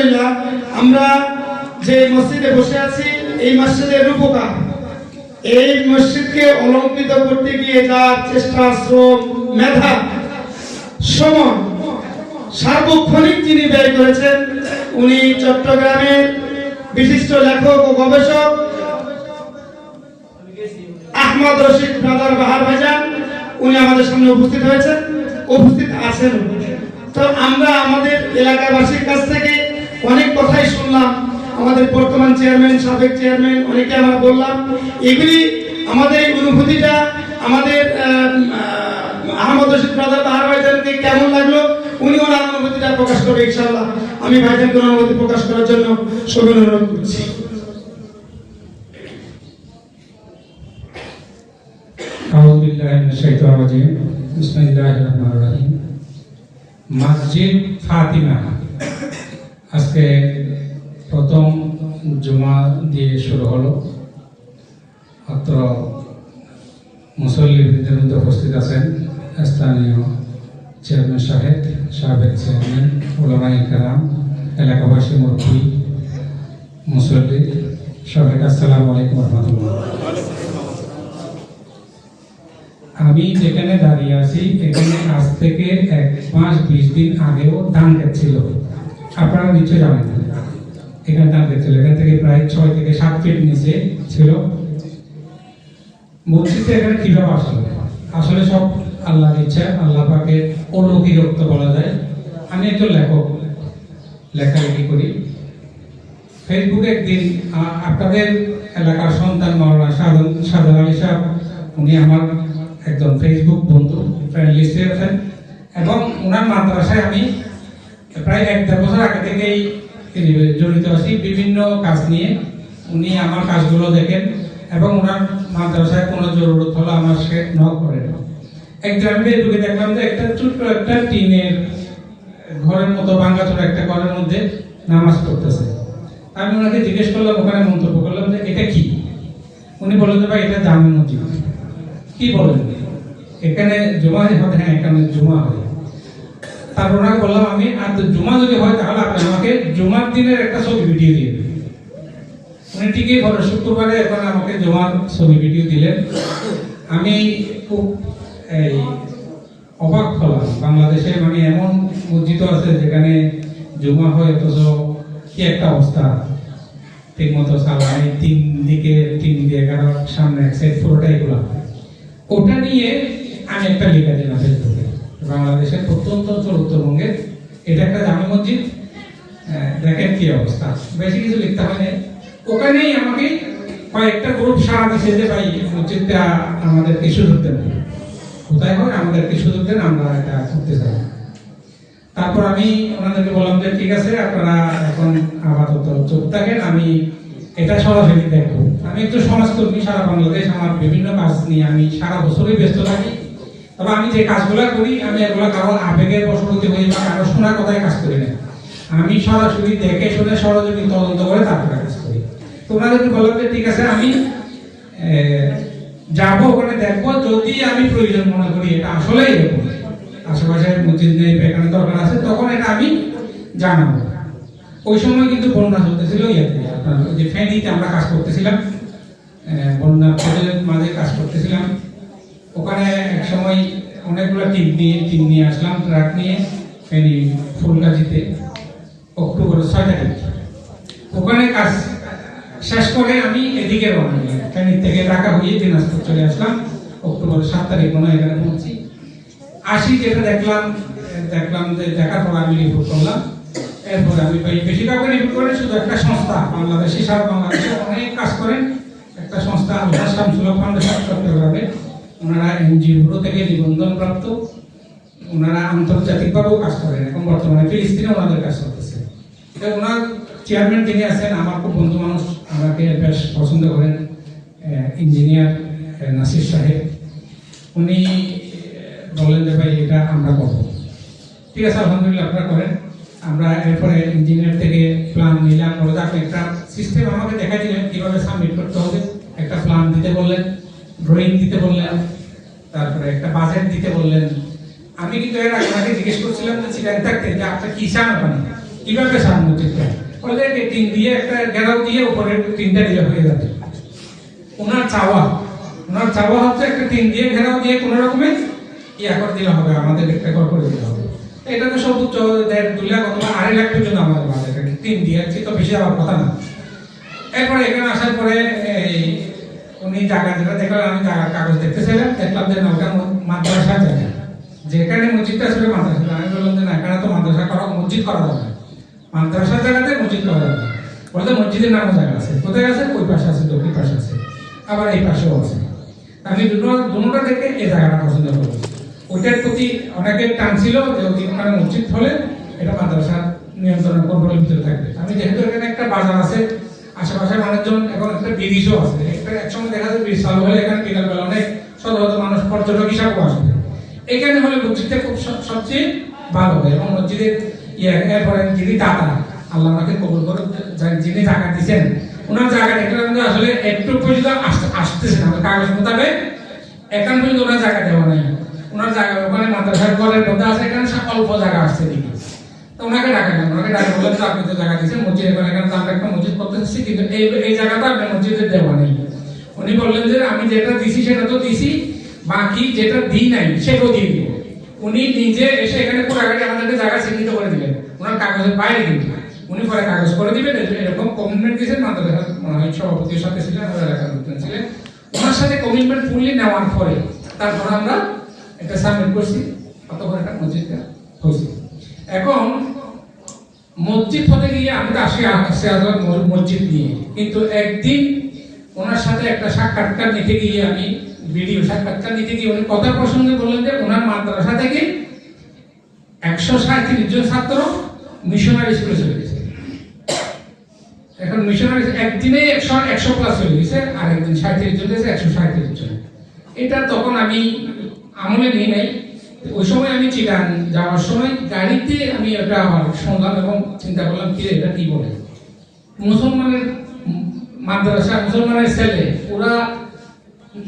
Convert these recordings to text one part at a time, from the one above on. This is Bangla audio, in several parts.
আলহামদুলিল্লাহ, আমরা যে মসজিদে বসে আছি, এই মসজিদের এই মসজিদকে অলঙ্কৃত করতে গিয়ে চেষ্টা, শ্রম, মেধা, সময়, সার্বক্ষণিক যিনি ব্যয় করেছেন, উনি চট্টগ্রামের বিশিষ্ট লেখক ও গবেষক আহমদ রশিদ ব্রাদার বাহার ভাইজান, উনি আমাদের সামনে উপস্থিত হয়েছেন, উপস্থিত আছেন। তো আমরা আমাদের এলাকাবাসীর কাছ থেকে অনেক কথাই শুনলাম। আমাদের বর্তমান চেয়ারম্যান, সাবেক চেয়ারম্যান, অনেকে আমরা বললাম, এগুলি আমাদের এই অনুভূতিটা, আমাদের আহমদ রশিদ ব্রাদার তাহার ভাইজানকে কেমন লাগল? উনি ওনার অনুভূতিটা প্রকাশ করবে ইনশাল্লাহ আমি ভাইজানকে অনুভূতি প্রকাশ করার জন্য সবাই অনুরোধ করছি। মসজিদ ফাতিমা। আজকে প্রথম জুমা দিয়ে শুরু হলো। মাত্র মুসল্লিদের মধ্যে উপস্থিত আছেন স্থানীয় চেয়ারম্যান সাহেব, সাবেক চেয়ারম্যান ওলামাই কালাম এলাকাবাসী, মুরব্বী, মুসল্লি সবাইকে আসসালামু আলাইকুম রহমতুল্লাহ। আমি যেখানে দাঁড়িয়ে আছি, এখানে আজ থেকে এক মাস বিশ দিন আগেও ধান ছিল। আপনারা নিশ্চয় জানেন। এখানে ক্ষেত ছিল এখান থেকে প্রায় ছয় থেকে সাত ফিট নিচে ছিল। মসজিদে এখানে কীভাবে আসলে? আসলে সব আল্লাহর ইচ্ছা, আল্লাহ পাকে অলৌকিকত্ব বলা যায়। আমি একজন লেখক, লেখালেখি করি। ফেসবুকে একদিন আপনাদের এলাকার সন্তান মাওলানা সাধন সাধন আলী সাহেব, উনি আমার একজন ফেসবুক বন্ধু ফ্রেন্ড লিস্টে আছেন। এবং ওনার মাদ্রাসায় আমি প্রায় এক দেড় বছর আগে থেকেই জড়িত আছি। বিভিন্ন কাজ নিয়ে উনি আমার কাজগুলো দেখেন এবং ওনার মাদ্রাসায় কোনো জরুরত হলে আমার সে নক করেন। আমি ফেসবুকে দেখলাম যে একটা ছোট্ট একটা টিনের ঘরের মতো ভাঙ্গাচোরা একটা ঘরের মধ্যে নামাজ পড়তেছে। আমি ওনাকে জিজ্ঞেস করলাম, ওখানে মন্তব্য করলাম যে এটা কি? উনি বললেন যে ভাই, এটা জামি মসজিদ। কি বলেন? এখানে জমা হয় হ্যাঁ এখানে জমা হয় তারপর ওনাকে বললাম আমি, আর জমা যদি হয় তাহলে আপনি আমাকে জমার দিনের একটা ছবি ভিডিও দিয়ে দিন উনি ঠিকই বলে, শুক্রবারে এখন আমাকে জমার ছবি ভিডিও দিলেন। আমি খুব, এই, অবাক হলাম। বাংলাদেশে মানে এমন মসজিদ আছে যেখানে জমা হয়, অথচ কি একটা অবস্থা। ঠিক মতো সালাই তিন দিকে, তিন দিয়ে এগারো সামনে এক সাইড পুরোটাই খোলা। ওটা নিয়ে আমি একটা লেখা দিলাম ফেসবুকে বাংলাদেশের প্রত্যন্ত অঞ্চল উত্তরবঙ্গের। এটা একটা জামে মসজিদ। দেখেন কি অবস্থা। বেশি কিছু লিখতে হয় না ওখানেই আমাকে কয়েকটা গ্রুপ সারা দিচ্ছে যে ভাই মসজিদটা আমাদেরকে সুযোগ দেন। কোথায় হয়? আমাদেরকে সুযোগ দেন, আমরা এটা করতে চাই। তারপর আমি ওনাদেরকে বললাম যে, ঠিক আছে, আপনারা এখন আপাতত চোখ থাকেন। আমি এটা সরাসরি দেখব। আমি একটু সমাজকর্মী সারা বাংলাদেশ। আমার বিভিন্ন কাজ নিয়ে আমি সারা বছরই ব্যস্ত থাকি। তবে আমি যে কাজগুলো করি, আমি এগুলো কারও আবেগের বশবর্তী হই বা কারও শোনা কথায় কাজ করি না। আমি সরাসরি দেখে শুনে সরজমিন তদন্ত করে তারপরে কাজ করি। তো ওনাদেরকে বললাম যে, ঠিক আছে, আমি যাব ওখানে দেখব, যদি আমি প্রয়োজন মনে করি, এটা আসলেই এরকম। আশেপাশে মসজিদ নেই এখানে দরকার আছে, তখন এটা আমি জানাব। ওই সময় কিন্তু বন্যা চলতেছিল ইয়াতে আপনার যে ফেনীতে আমরা কাজ করতেছিলাম। বন্যা মাঝে কাজ করতেছিলাম। ওখানে এক সময় অনেকগুলো টিম নিয়ে টিম নিয়ে আসলাম, ট্রাক নিয়ে ফেনী ফুলগাজিতে, অক্টোবরের ছয় তারিখ। ওখানে কাজ শেষ করে আমি এদিকে রওনা দিলাম। ফেনী থেকে ঢাকা হয়ে দিনাজপুর চলে আসলাম। অক্টোবরের সাত তারিখ মনে হয় এখানে পৌঁছি। আসি যেটা দেখলাম দেখলাম যে দেখার পর আমি রিপোর্ট করলাম। এরপরে আমি ভাই বেশি কাউকে রিপোর্ট করেন শুধু একটা সংস্থা, বাংলাদেশি সারা বাংলাদেশে অনেক কাজ করেন। একটা সংস্থা, আল্লাহ শামসুল ফাউন্ডেশন চট্টগ্রামে। ওনারা এনজিও থেকে নিবন্ধন প্রাপ্ত। ওনারা আন্তর্জাতিকভাবেও কাজ করেন। এখন বর্তমানে ফিলিস্তিনে ওনাদের কাজ করতেছে ওনার চেয়ারম্যান যিনি আছেন, আমার খুব বন্ধু মানুষ, আমাকে বেশ পছন্দ করেন ইঞ্জিনিয়ার নাসির সাহেব। উনি বললেন যে, ভাই, এটা আমরা করব। ঠিক আছে, আলহামদুলিল্লাহ, আপনারা করেন। আমরা এরপরে ইঞ্জিনিয়ার থেকে প্ল্যান নিলাম। আপনি একটা সিস্টেম আমাকে দেখা দিলেন কীভাবে সাবমিট করতে হবে। একটা প্ল্যান দিতে বললেন। ড্রয়িং দিতে বললেন, তারপরে একটা বাজেট দিতে বললেন। আমি কিন্তু এর আগে জিজ্ঞেস করছিলাম যে চিরাং থাকতে যে আপনার কি চান ওখানে? কীভাবে মসজিদটা বলে যে টিন দিয়ে একটা ঘেরাও দিয়ে উপরে টিনটা দিলে হয়ে যাবে। ওনার চাওয়া ওনার চাওয়া হচ্ছে একটা টিন দিয়ে ঘেরাও দিয়ে কোনো রকমে ইয়া করে দিলে হবে, আমাদের একটা ঘর করে দিলে হবে। এটা তো সর্বোচ্চ দেড় দুই লাখ অথবা আড়াই লাখ পর্যন্ত আমাদের বাজেট তিন দিয়ে তো বেশি আমার কথা না। এরপরে এখানে আসার পরে উনি জায়গা যেটা দেখলাম আমি জায়গার কাগজ দেখতেছিলাম দেখলাম যে না ওটা মাদ্রাসা জায়গা যেখানে মসজিদটা ছিল মাদ্রাসা, আমি বললাম যে না, এখানে তো মাদ্রাসা করা, মসজিদ করা যাবে মাদ্রাসা জায়গাতে মসজিদ করা যাবে বলতে মসজিদের নামও জায়গা আছে। কোথায় আছে? ওই পাশে আছে, দক্ষিণ পাশে আছে। আবার এই পাশেও আছে। আমি দুটো দেখে এই জায়গাটা পছন্দ করব ওইটার প্রতি অনেকের টান ছিল যে ওখানে মসজিদ হলে এটা মাদ্রাসা নিয়ন্ত্রণের কন্ট্রোলের ভিতরে থাকবে। আমি যেহেতু এখানে একটা বাজার আছে আশেপাশে মানুষজন এখন একটা ব্রিজও আছে। একটা একসঙ্গে দেখা যায় চালু হলে এখানে বিকাল বেলা অনেক শত মানুষ পর্যটক হিসাবেও আসবে। এখানে হলে মসজিদটা খুব সব- সবচেয়ে ভালো হয় এবং মসজিদের ইয়ে এরপরে যিনি দাতা আল্লাহ আমাকে কবুল করে যিনি টাকা দিচ্ছেন ওনার জায়গা এখানে কিন্তু আসলে একটু পর্যন্ত আসতে- আসতেছে না। কাগজ মোতাবেক এখান পর্যন্ত ওনার জায়গা দেওয়া নাই। ওনার জায়গা ওখানে মাদ্রাসার ঘরের মধ্যে আছে, এখানে অল্প জায়গা আসছে দিকে ওনাকে ওনাকে যে আপনি তো দিয়েছেন, মসজিদ এখানে একটা কিন্তু এই জায়গাটা মসজিদের দেওয়া নেই। উনি বললেন যে, আমি যেটা দিছি, সেটা তো দিছি, বাকি যেটা দিই নাই, সেটাও দিয়ে দিব। উনি নিজে এসে এখানে আমাদেরকে জায়গা চিহ্নিত করে দিলেন, ওনার কাগজের বাইরে কিন্তু। উনি পরে কাগজ করে দিবেন এরকম কমিটমেন্ট দিয়েছেন মাদ্রাসার মনে সভাপতির সাথে ছিলেন ওনার সাথে কমিটমেন্ট ফুললি নেওয়ার পরে, তারপর আমরা এটা সাবমিট করছি অতপর একটা মসজিদটা হয়েছে। এখন মসজিদ হতে গিয়ে আমি আসি ম- মসজিদ নিয়ে। কিন্তু একদিন ওনার সাথে একটা সাক্ষাৎকার নিতে গিয়ে আমি, ভিডিও সাক্ষাৎকার নিতে গিয়ে উনি কথা প্রসঙ্গে বললেন যে ওনার মাদ্রাসা থেকে একশো সাঁত্রিশ জন ছাত্র মিশনারি স্কুলে চলে গেছে। এখন মিশনারি একদিনে একশো একশো প্লাস চলে গেছে আর একদিন সাঁত্রিশ জন গেছে, একশো সাঁত্রিশ জন। এটা তখন আমি আমলে নিই নাই। ওই সময় আমি চিটান যাওয়ার সময় গাড়িতে আমি এটা আবার শুনলাম এবং চিন্তা করলাম কি এটা কি বলে? মুসলমানের মাদ্রাসা, মুসলমানের ছেলে, ওরা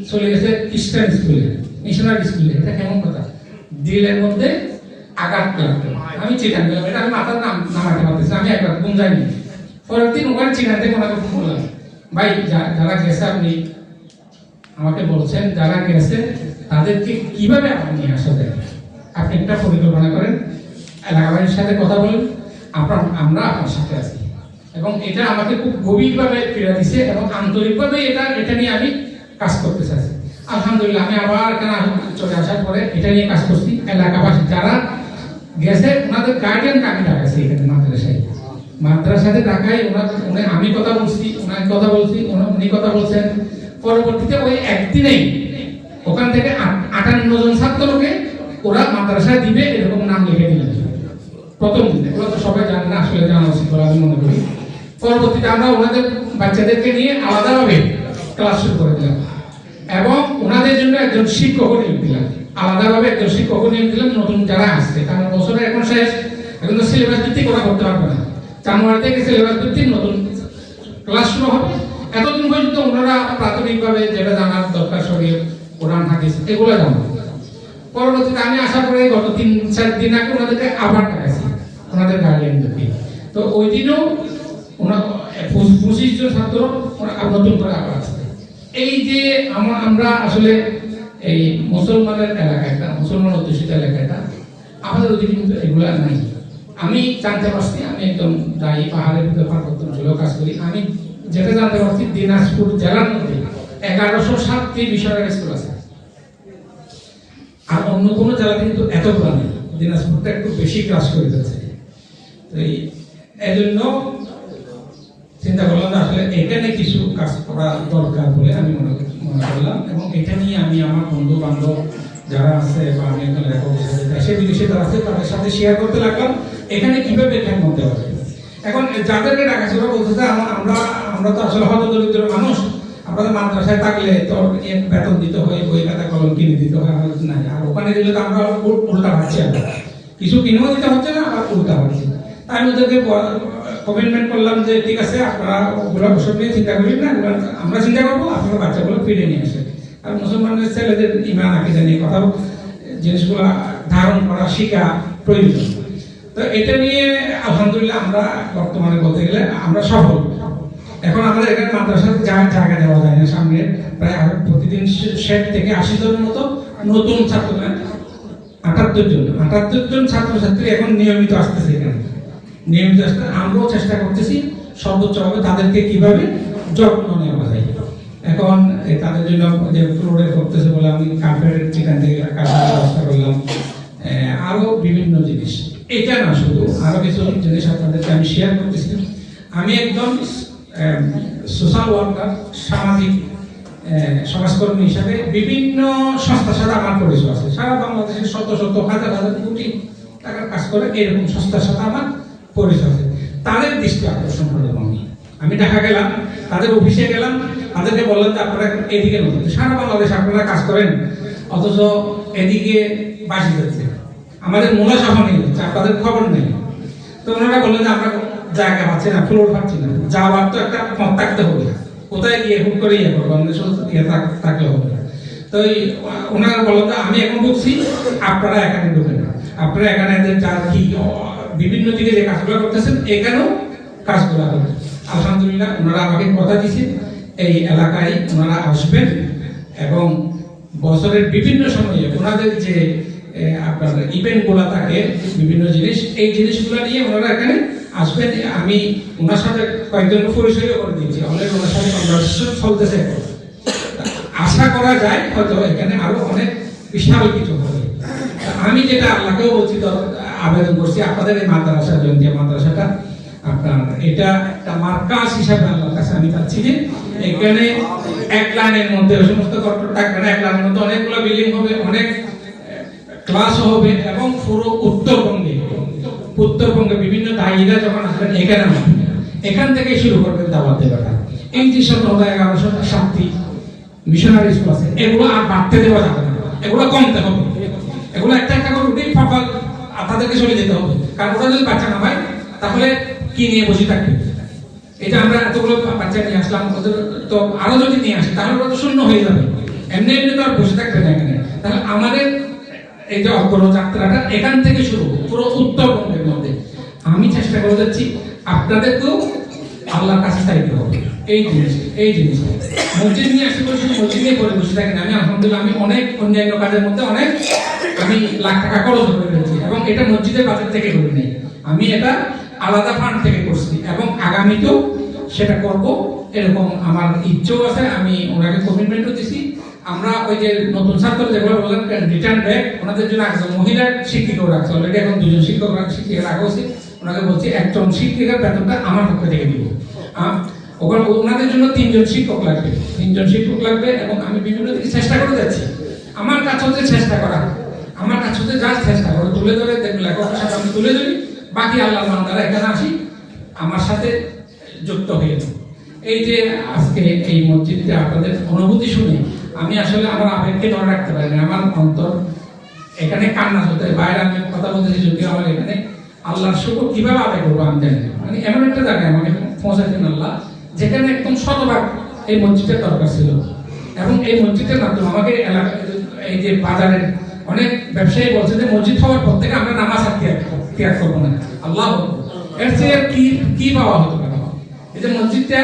চলে গেছে খ্রিস্টান স্কুলে, মিশনারি স্কুলে, এটা কেমন কথা? দিলের মধ্যে আঘাত লাগল আমি চিটান গেলাম, এটা আমি মাথার নাম, নামাতে পারতেছি আমি একবার ঘুম যাইনি পরের দিন ওখানে চিনাতে ওনাকে ফোন করলাম, ভাই যারা গেছে আপনি আমাকে বলছেন, যারা গেছে তাদেরকে কীভাবে আপনি নিয়ে আসা যায়? আপনি একটা পরিকল্পনা করেন, এলাকাবাসীর সাথে কথা বলেন, আপনার, আমরা আপনার সাথে আছি। এবং এটা আমাকে খুব গভীরভাবে ফিরে দিছে এবং আন্তরিকভাবে এটা এটা নিয়ে আমি কাজ করতে চাইছি। আলহামদুলিল্লাহ, আমি আবার এখানে চলে আসার পরে এটা নিয়ে কাজ করছি। এলাকাবাসী যারা গেছে, ওনাদের গার্ডিয়ানকে আমি ডাকাইছি এখানে মাদ্রাসায়। মাদ্রাসাতে ডাকাই ওনার আমি কথা বলছি ওনাকে কথা বলছি উনি কথা বলছেন। পরবর্তীতে ওই একদিনেই ওখান থেকে আট- আটান্ন জন ছাত্রকে ওরা মাদ্রাসায় দিবে, এরকম নাম লিখে দিলেন। প্রথম দিনে। ওরা তো সবাই জানে না, আসলে জানা উচিত বলে আমি মনে করি। পরবর্তীতে আমরা ওনাদের বাচ্চাদেরকে নিয়ে আলাদাভাবে ক্লাস শুরু করে দিলাম। এবং ওনাদের জন্য একজন শিক্ষক নিয়োগ দিলাম। আলাদাভাবে একজন শিক্ষক নিয়োগ দিলাম, নতুন যারা আসছে। কারণ বছরে এখন শেষ, এখন তো সিলেবাস ভিত্তিক ওরা করতে পারবে না। জানুয়ারি থেকে সিলেবাস ভিত্তিক নতুন ক্লাস শুরু হবে। এতদিন পর্যন্ত ওনারা প্রাথমিকভাবে যেটা জানার দরকার শরীর কোরআন, হাদিস এগুলো জানো। পরবর্তীতে আমি আসার পরে গত তিন, চার দিন আগে ওনাদেরকে আবার ডাকাইছি ওনাদের গার্ডিয়ানদেরকে তো ওই দিনও ওনার পঁচিশ- জন ছাত্র নতুন করে আবার আসছে এই যে আমরা আমরা আসলে এই মুসলমানের এলাকা মুসলমান অধ্যুষিত এলাকাটা আমাদের ওদিকে কিন্তু এগুলা নাই। আমি জানতে পারছি, আমি একদম যাই পাহাড়ের ভিতরে পার্বত্য অঞ্চলেও কাজ করি। আমি যেটা জানতে পারছি, দিনাজপুর জেলার মধ্যে এগারোশো সাতটি মিশনারি স্কুল আছে। আর অন্য কোনো জেলাতে কিন্তু এতগুলো নেই। দিনাজপুরটা একটু বেশি ক্লাস করে যাচ্ছে তো এই এজন্য চিন্তা করলাম যে আসলে এখানে কিছু কাজ করা দরকার বলে আমি মনে মনে করলাম। এবং এটা নিয়ে আমি আমার বন্ধু বান্ধব যারা আছে বা আমি একজন লেখক দেশে বিদেশে যারা আছে, তাদের সাথে শেয়ার করতে লাগলাম। এখানে কীভাবে এখানে মধ্যে হবে? এখন যাদেরকে ডাকা ছিল বলতেছে আমরা আমরা তো আসলে হত দরিদ্র মানুষ আপনাদের মাদ্রাসায় থাকলে তো এক বেতন দিতে হয়, বই খাতা, কলম কিনে দিতে হয় নাই। আর ওখানে দিলে তো আমরা উল- উল্টা পাচ্ছি আমরা। কিছু কিনেও দিতে হচ্ছে না, আর উল্টা পাচ্ছি তাই আমি ওদেরকে কমিটমেন্ট করলাম যে, ঠিক আছে, আপনারা ওগুলো ওসব নিয়ে চিন্তা করি না আমরা চিন্তা করব, আপনারা বাচ্চাগুলো ফিরে নিয়ে আসে আর মুসলমানদের ছেলেদের ইমান, আকিদা নিয়ে কথা জিনিসগুলো ধারণ করা শেখা প্রয়োজন। তো এটা নিয়ে আলহামদুলিল্লাহ আমরা বর্তমানে বলতে গেলে আমরা সফল। এখন আমাদের এখানে মাদ্রাসার যা- জায়গা দেওয়া যায় না সামনে, প্রায় প্রতিদিন ষাট থেকে আশি জনের মতো নতুন ছাত্র আটাত্তর জন আটাত্তর জন ছাত্রছাত্রী এখন নিয়মিত আসতেছে এখানে। নিয়মিত আসতে আমরাও চেষ্টা করতেছি সর্বোচ্চভাবে তাদেরকে কীভাবে যত্ন নেওয়া যায়। এখন তাদের জন্য যে ফ্লোরে করতেছে বলে আমি কাঠের চিকেন থেকে কাঠের ব্যবস্থা করলাম। আরও বিভিন্ন জিনিস। এটা না শুধু আরও কিছু জিনিস আপনাদেরকে আমি শেয়ার করতেছি। আমি একদম সোশ্যাল ওয়ার্কার সামাজিক সমাজকর্মী হিসাবে বিভিন্ন সংস্থার সাথে আমার পরিচয় আছে। সারা বাংলাদেশের শত শত, হাজার হাজার কোটি টাকার কাজ করে এরকম সংস্থার সাথে আমার পরিচয় আছে। তাদের দৃষ্টি আকর্ষণ করলাম আমি আমি ঢাকা গেলাম, তাদের অফিসে গেলাম, তাদেরকে বললাম যে আপনারা এদিকে নতুন সারা বাংলাদেশ আপনারা কাজ করেন, অথচ এদিকে বাসি যাচ্ছে আমাদের সভা নেই আপনাদের খবর নেই। তো ওনারা বললেন যে আমরা জায়গা পাচ্ছি না ফ্লোর পাচ্ছি না। যাওয়ার তো একটা পথ থাকতে হবে। কোথায় গিয়ে হুট করে ইয়ে করব? আমাদের ইয়ে থাক- থাকলে হবে না। তো ওনারা যে আমি এখন ঢুকছি আপনারা এখানে ঢুকেন না। আপনারা এখানে যার কি বিভিন্ন দিকে যে কাজগুলো করতেছেন, এখানেও কাজগুলো করবেন আলহামদুলিল্লাহ, ওনারা আমাকে কথা দিয়েছেন। এই এলাকায় ওনারা আসবেন এবং বছরের বিভিন্ন সময়ে ওনাদের যে আপনার ইভেন্টগুলো থাকে, বিভিন্ন জিনিস, এই জিনিসগুলো নিয়ে ওনারা এখানে আসবেন, আমি ওনার সাথে কয়েকজন পরিচয়ও করে দিয়েছি অনেক ওনার সাথে কনভারসেশন চলতেছে। আশা করা যায় হয়তো এখানে আরও অনেক বিশাল কিছু হবে আমি যেটা আল্লাহকেও বলছি আবেদন করছি, আপনাদের এই মাদ্রাসা জয়ন্তী মাদ্রাসাটা, আপনার এটা একটা মার্কাস হিসাবে আল্লাহর কাছে আমি চাচ্ছি যে এখানে এক লাইনের মধ্যে ওই সমস্ত কট্টর এক লাইনের মধ্যে অনেকগুলো বিল্ডিং হবে, অনেক ক্লাস হবে এবং পুরো উত্তরবঙ্গে উত্তরবঙ্গে বিভিন্ন দায়ীরা যখন আসবেন, এখানে এখান থেকে শুরু করবেন দাওয়াত দেওয়াটা এই যে সতেরো এগারোশো সাতটি মিশনারি স্কুল আছে, এগুলো আর বাড়তে দেওয়া যাবে না। এগুলো কমতে হবে। এগুলো একটা একটা করে উঠেই ফফল তাদেরকে চলে যেতে হবে। কারণ ওরা যদি বাচ্চা না পায়, তাহলে কি নিয়ে বসে থাকবে? এটা আমরা এতগুলো বাচ্চা নিয়ে আসলাম, ওদের তো আরও যদি নিয়ে আসি, তাহলে ওরা তো শূন্য হয়ে যাবে। এমনি এমনি তো আর বসে থাকবে না এখানে। তাহলে আমাদের এই যে অগ্র যাত্রাটা এখান থেকে শুরু, পুরো উত্তরবঙ্গের মধ্যে আমি চেষ্টা করে যাচ্ছি, আপনাদেরকেও আল্লাহর কাছে চাইতে হবে। এই জিনিস এই জিনিস। মসজিদ নিয়ে আসতে করে শুধু মসজিদ নিয়ে পড়ে বসে থাকি। আমি। আলহামদুলিল্লাহ, আমি অনেক অন্যান্য কাজের মধ্যে অনেক, আমি লাখ টাকা খরচ করে ফেলেছি এবং এটা মসজিদের বাজার থেকে করে নাই। আমি এটা আলাদা ফান্ড থেকে করছি এবং আগামীতেও সেটা করব এরকম আমার ইচ্ছেও আছে। আমি ওনাকে কমিটমেন্টও দিছি। আমরা ওই যে নতুন ছাত্র যেগুলো বললেন রিটার্ন ব্যাক ওনাদের জন্য একজন মহিলা শিক্ষিকাও রাখছে। অলরেডি এখন দুজন শিক্ষক শিক্ষিকা রাখা উচিত ওনাকে বলছি, একজন শিক্ষিকার বেতনটা আমার পক্ষ থেকে দিব। ওখানে ওনাদের জন্য তিনজন শিক্ষক লাগবে। তিনজন শিক্ষক লাগবে এবং আমি বিভিন্ন দিকে চেষ্টা করে যাচ্ছি। আমার কাজ হচ্ছে চেষ্টা করা। আমার কাজ হচ্ছে যা চেষ্টা করে, তুলে ধরে লেখকের সাথে আমি তুলে ধরি। বাকি আল্লাহ বান্দারা এখানে আসি, আমার সাথে যুক্ত হয়ে। এই যে আজকে এই মসজিদে আপনাদের অনুভূতি শুনে, আমি আসলে আমার আবেগকে ধরে রাখতে পারি না। আমার অন্তর এখানে কান্না হতে বাইরে আমি কথা বলতেছি, যদি আমার এখানে আল্লাহর শুকর কীভাবে আদায় করব আমি জানি। মানে এমন একটা জায়গায় আমাকে পৌঁছাচ্ছেন আল্লাহ, যেখানে একদম শতভাগ এই মসজিদের দরকার ছিল। এবং এই মসজিদের মাধ্যমে আমাকে এলাকা এই যে বাজারের অনেক ব্যবসায়ী বলছে যে মসজিদ হওয়ার পর থেকে আমরা নামাজ আর ত্যাগ করব না। আল্লাহ এর চেয়ে কি কি পাওয়া হতো পারে? এই যে মসজিদটা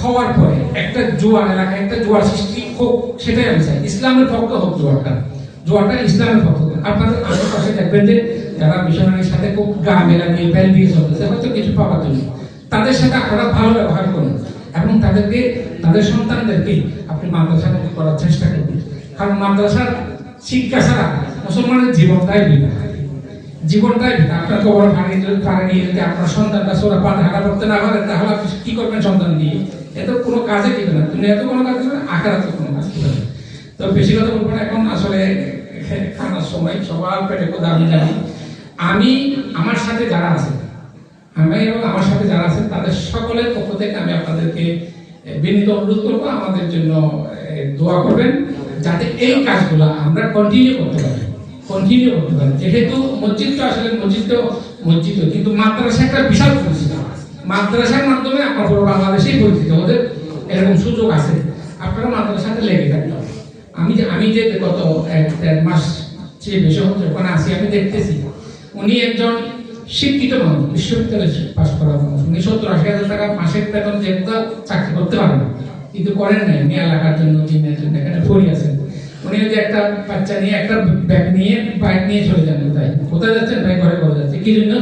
হওয়ার পরে একটা জোয়ার এলাকায় একটা জোয়ার সৃষ্টি হোক, সেটাই আমি চাই। ইসলামের পক্ষে হোক জোয়ারটা। জোয়ারটা ইসলামের পক্ষে। আপনাদের আশেপাশে দেখবেন যে যারা মিশনারির সাথে খুব গা মেলা নিয়ে বেল দিয়ে চলতেছে হয়তো কিছু পাওয়ার জন্য। তাদের সাথে আপনারা ভালো ব্যবহার করুন এবং তাদেরকে, তাদের সন্তানদেরকে আপনি মাদ্রাসা মুখী করার চেষ্টা করবেন কারণ মাদ্রাসার শিক্ষা ছাড়া মুসলমানের জীবনটাই বিনা জীবনটাই বিনা আপনার কবর নিয়ে যদি আপনার সন্তানটা সোরা পান করতে না পারেন তাহলে আপনি কি করবেন সন্তান দিয়ে এত কোনো কাজে দিবে না। তুমি এত কোনো কাজ না কোনো কাজ না। তো বেশি কথা বলব না। এখন আসলে খানার সময় সবার পেটে কোথাও আমি জানি আমি আমার সাথে যারা আছে আমি এবং আমার সাথে যারা আছেন, তাদের সকলের পক্ষ থেকে আমি আপনাদেরকে বিনীত অনুরোধ করব, আমাদের জন্য দোয়া করবেন, যাতে এই কাজগুলো আমরা কন্টিনিউ করতে পারি কন্টিনিউ করতে পারি। যেহেতু মসজিদ তো আসলে মসজিদ তো মসজিদ, কিন্তু মাদ্রাসা একটা বিশাল পরিচিত। মাদ্রাসার মাধ্যমে আপনার পুরো বাংলাদেশেই পরিচিত, ওদের এরকম সুযোগ আছে। আপনারা মাদ্রাসাতে লেগে থাকতে। আমি আমি যে গত এক দেড় মাস চেয়ে বেশি ওখানে আসি, আমি দেখতেছি। উনি একজন শিক্ষিত মানুষ, বিশ্ববিদ্যালয়ে পাশ করা মানুষ। উনি সত্তর আশি হাজার টাকা মাসের বেতন যেহেতু চাকরি করতে পারেন, কিন্তু করেন নাই। উনি এলাকার জন্য দিনের জন্য, এখানে পড়ি আছেন। উনি যদি একটা বাচ্চা নিয়ে, একটা ব্যাগ নিয়ে বাইক নিয়ে চলে যান কোথায়? কোথায় যাচ্ছেন? ভাই, ঘরে ঘরে যাচ্ছে। কি জন্য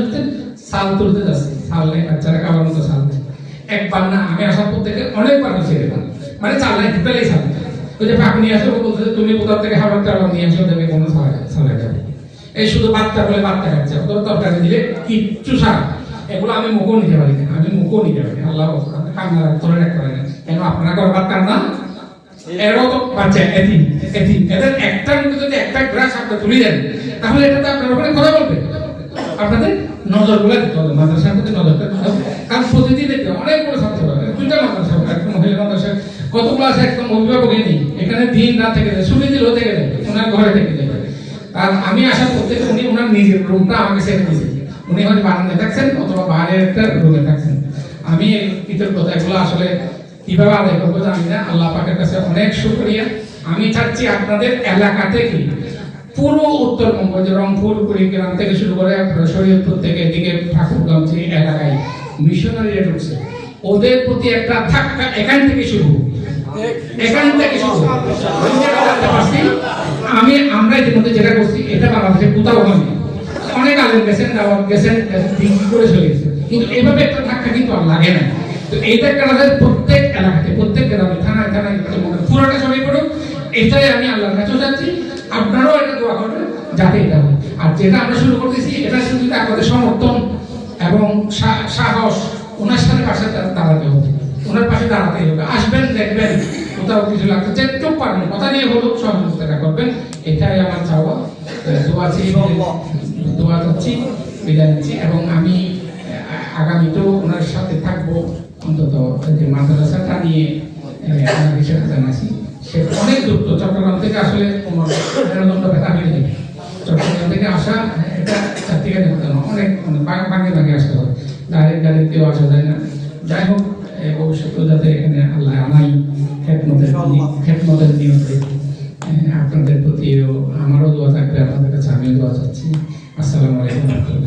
সাল তুলতে যাচ্ছে। সাল নেই, বাচ্চারা খাবার মতো সাল নেই। একবার না, আমি আসার পর থেকে অনেকবার হচ্ছে এরকম। মানে চাল নাই টোটালি সাল ওই যে পাক নিয়ে আসো ও বলছে, তুমি কোথাও থেকে খাবার টাবার নিয়ে আসো দেবে কোনো সাল সাল এই শুধু বাচ্চা বলে বাচ্চা খাচ্ছে ওদের তরকারি দিলে কিচ্ছু সার এগুলো আমি মুখও নিতে পারি না আমি মুখও নিতে পারি না আল্লাহ কান্না ধরে রাখতে পারি না। কেন আপনারা করবার কান্না এরও তো বাচ্চা এতিম এতিম। এদের একটা মুখে যদি একটা গ্রাস আপনি তুলে দেন তাহলে এটা তো আপনার ওখানে কথা বলবে। আপনাদের নজরগুলা দিতে হবে মাদ্রাসার প্রতি নজরটা দিতে হবে। কারণ প্রতিদিন দেখতে হবে, অনেক বড় ছাত্র হবে দুইটা মাদ্রাসা একটা মহিলা মাদ্রাসা কত ক্লাস একদম অভিভাবক নেই। এখানে দিন রাত থেকে যায় ছুটি দিলেও থেকে যায় ওনার ঘরে থেকে যাবে আর আমি পর থেকে উনি ওনার নিজের রুমটা আমাকে ছেড়ে দিয়েছে উনি হয়তো বারান্দায় থাকছেন অথবা বাইরে একটা রুমে থাকছেন। আমি এই কৃতজ্ঞতা এগুলো আসলে কীভাবে আদায় করব জানি না। আল্লাহ পাকের কাছে অনেক শুকরিয়া। আমি চাচ্ছি আপনাদের এলাকা থেকে পুরো উত্তরবঙ্গ যে রংপুর, কুড়িগ্রাম থেকে শুরু করে শরীয়তপুর থেকে এদিকে ঠাকুরগাঁও যে এলাকায় মিশনারিরা ঢুকছে, ওদের প্রতি একটা ধাক্কা এখান থেকে শুরু এখান থেকে শুরু আমি ইতিমধ্যে যেটা করছি, এটা বাংলাদেশে কোথাও হয়নি। অনেক আলেম গেছেন, দাওয়াত গেছেন ডিগ্রি করে চলে গেছে কিন্তু এভাবে একটা ধাক্কা কিন্তু আর লাগে না। তো এইটা আমাদের প্রত্যেক এলাকাতে, প্রত্যেক গ্রামে, থানায় থানায় পুরোটা ছড়িয়ে পড়ুক। এটাই আমি আল্লাহর কাছেও যাচ্ছি আপনারাও এটা দোয়া করবেন, যাতে এটা হয়। আর যেটা আমরা শুরু করতেছি, এটা শুধু আপনাদের সমর্থন এবং সাহস। ওনার সাথে পাশে দাঁড়াতে হবে। ওনার পাশে দাঁড়াতে হবে। আসবেন, দেখবেন। কোথাও কিছু লাগছে যেটুকু পারবেন কথা নিয়ে হলো সহযোগিতা করবেন। এটাই আমার চাওয়া। দোয়া চেয়ে দোয়া চাচ্ছি বিদায় নিচ্ছি এবং আমি আগামীতেও ওনার সাথে থাকব। অন্তত যে মাদ্রাসাটা নিয়ে আমার হিসেবে জানাচ্ছি সে অনেক দূর তো চট্টগ্রাম থেকে আসলে তোমার মেরুদণ্ড ব্যথা হয়ে যাবে চট্টগ্রাম থেকে আসা এটা চারটিকা দেখতে অনেক মানে বা- ভাগে ভাগে আসতে হবে ডাইরেক্ট গাড়িতেও আসা যায় না। যাই হোক অবশ্য যাতে এখানে আল্লাহ আমায় খেতমতের খেতমতের নিয়তে আপনাদের প্রতিও আমারও দোয়া থাকবে আপনাদের কাছে আমিও দোয়া চাচ্ছি। আসসালামু আলাইকুম।